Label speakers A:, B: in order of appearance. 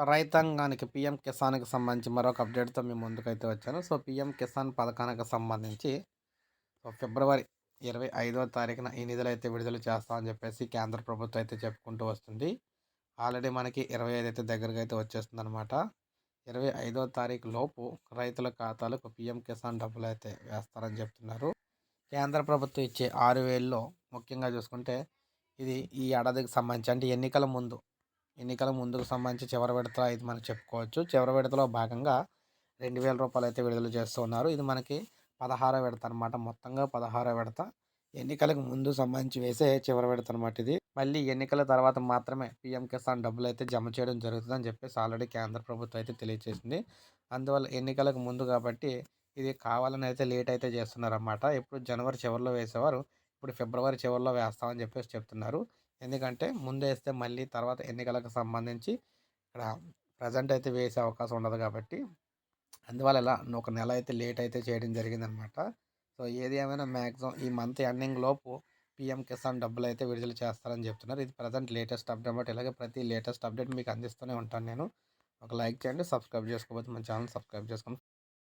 A: So రైతాంగానికి PM కిసాన్కి సంబంధించి మరొక అప్డేట్తో మేము ముందుకైతే వచ్చాను. సో పీఎం కిసాన్ పథకానికి సంబంధించి సో ఫిబ్రవరి ఇరవై ఐదవ తారీఖున ఈ నిధులు అయితే విడుదల చేస్తామని చెప్పేసి కేంద్ర ప్రభుత్వం అయితే చెప్పుకుంటూ వస్తుంది. ఆల్రెడీ మనకి ఇరవై ఐదు అయితే దగ్గరగా అయితే వచ్చేస్తుంది అనమాట ఇరవై ఐదవ తారీఖు లోపు రైతుల ఖాతాలకు పీఎం కిసాన్ డబ్బులు అయితే వేస్తారని చెప్తున్నారు. కేంద్ర ప్రభుత్వం ఇచ్చే ఆరు వేల్లో ముఖ్యంగా చూసుకుంటే ఇది ఈ ఏడాదికి సంబంధించి అంటే ఎన్నికల ముందు ఎన్నికల ముందుకు సంబంధించి చివరి విడత ఇది మనం చెప్పుకోవచ్చు. చివరి విడతలో భాగంగా రెండు వేల రూపాయలు అయితే విడుదల చేస్తున్నారు. ఇది మనకి పదహారో విడత అనమాట మొత్తంగా పదహారో విడత. ఎన్నికలకు ముందు సంబంధించి వేసే చివరి విడత అనమాట ఇది. మళ్ళీ ఎన్నికల తర్వాత మాత్రమే పీఎం కిసాన్ డబ్బులు అయితే జమ చేయడం జరుగుతుందని చెప్పేసి ఆల్రెడీ కేంద్ర ప్రభుత్వం అయితే తెలియజేసింది అందువల్ల ఎన్నికలకు ముందు కాబట్టి ఇది కావాలని అయితే లేట్ అయితే చేస్తున్నారన్నమాట. ఇప్పుడు జనవరి చివరిలో వేసేవారు. ఇప్పుడు ఫిబ్రవరి చివరిలో వేస్తామని చెప్పేసి చెప్తున్నారు. ఎందుకంటే ముందు వేస్తే మళ్ళీ తర్వాత ఎన్నికలకు సంబంధించి ఇక్కడ ప్రజెంట్ అయితే వేసే అవకాశం ఉండదు కాబట్టి అందువల్ల ఇలా ఒక నెల అయితే లేట్ అయితే చేయడం జరిగిందనమాట. సో ఏది ఏమైనా మ్యాక్సిమం ఈ మంత్ ఎండింగ్ లోపు పిఎం కిసాన్ డబ్బులు అయితే విడుదల చేస్తారని చెప్తున్నారు. ఇది ప్రజెంట్ లేటెస్ట్ అప్డేట్ అనమాట ఇలాగే ప్రతి లేటెస్ట్ అప్డేట్ మీకు అందిస్తూనే ఉంటాను నేను. ఒక లైక్ చేయండి సబ్స్క్రైబ్ చేసుకోకపోతే మన ఛానల్ సబ్స్క్రైబ్ చేసుకోండి.